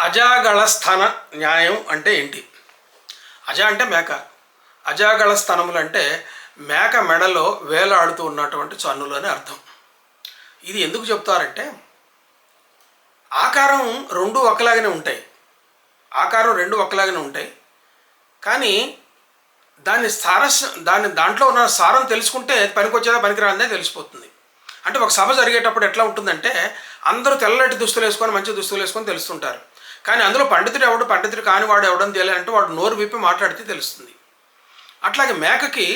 అజాగళ స్థాన న్యాయం అంటే ఏంటి? అజ అంటే మేక. అజాగళ స్థనములు అంటే మేక మెడలో వేలాడుతూ ఉన్నటువంటి చన్నులు అని అర్థం. ఇది ఎందుకు చెప్తారంటే ఆకారం రెండు ఒకలాగానే ఉంటాయి. ఆకారం రెండు ఒకలాగానే ఉంటాయి. కానీ దాని సారస్ దాని దాంట్లో ఉన్న సారం తెలుసుకుంటే పనికొచ్చేదా పనికిరాందే తెలిసిపోతుంది. అంటే ఒక సభ జరిగేటప్పుడు ఎట్లా ఉంటుందంటే అందరూ తెల్లటి దుస్తులు వేసుకొని మంచి దుస్తులు వేసుకొని తెలుస్తుంటారు. కానీ అందులో పండితుడు ఎవడు? పండితుడు కానివాడు ఎవడని తెలియాలంటే వాడు నోరు విప్పి మాట్లాడితే తెలుస్తుంది. అట్లాగే మేకకి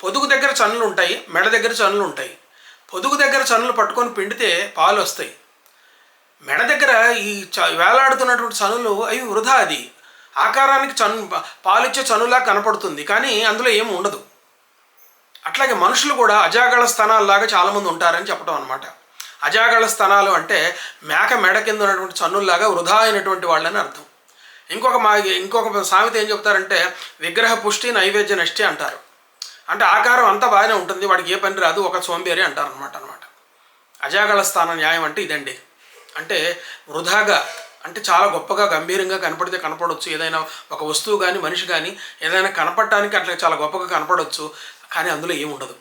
పొదుగు దగ్గర చన్నులు ఉంటాయి మెడ దగ్గర చన్నులు ఉంటాయి. పొదుగు దగ్గర చన్నులు పట్టుకొని పిండితే పాలు వస్తాయి. మెడ దగ్గర ఈ చ వేలాడుతున్నటువంటి చనులు అవి వృధా అది. ఆకారానికి చను పాలిచ్చే చనులా కనపడుతుంది కానీ అందులో ఏమి ఉండదు. అట్లాగే మనుషులు కూడా అజాగళ స్థానాల్లాగా చాలామంది ఉంటారని చెప్పడం అనమాట అజాగళ స్థానాలు అంటే మేక మెడ కింద ఉన్నటువంటి చన్నుల్లాగా వృధా అయినటువంటి వాళ్ళని అర్థం. ఇంకొక మా ఇంకొక సామెత ఏం చెప్తారంటే విగ్రహ పుష్టి నైవేద్య నష్టి అంటారు. అంటే ఆకారం అంతా బాగానే ఉంటుంది వాడికి ఏ పని రాదు ఒక సోంబేరి అంటారు అనమాట అనమాట అజాగళ స్థాన న్యాయం అంటే ఇదండి. అంటే వృధాగా అంటే చాలా గొప్పగా గంభీరంగా కనపడితే కనపడవచ్చు ఏదైనా ఒక వస్తువు కానీ మనిషి కానీ ఏదైనా కనపడటానికి అట్లా చాలా గొప్పగా కనపడవచ్చు కానీ అందులో ఏముండదు.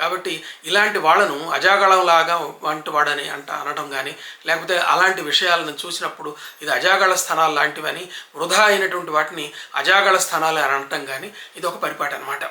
కాబట్టి ఇలాంటి వాళ్ళను అజాగళంలాగా వంటి వాడని అంట అనడం కానీ లేకపోతే అలాంటి విషయాలను చూసినప్పుడు ఇది అజాగళ స్థానాలు లాంటివని వృధా అయినటువంటి వాటిని అజాగళ స్థానాలు అని అనటం కానీ ఇది ఒక పరిపాటి అనమాట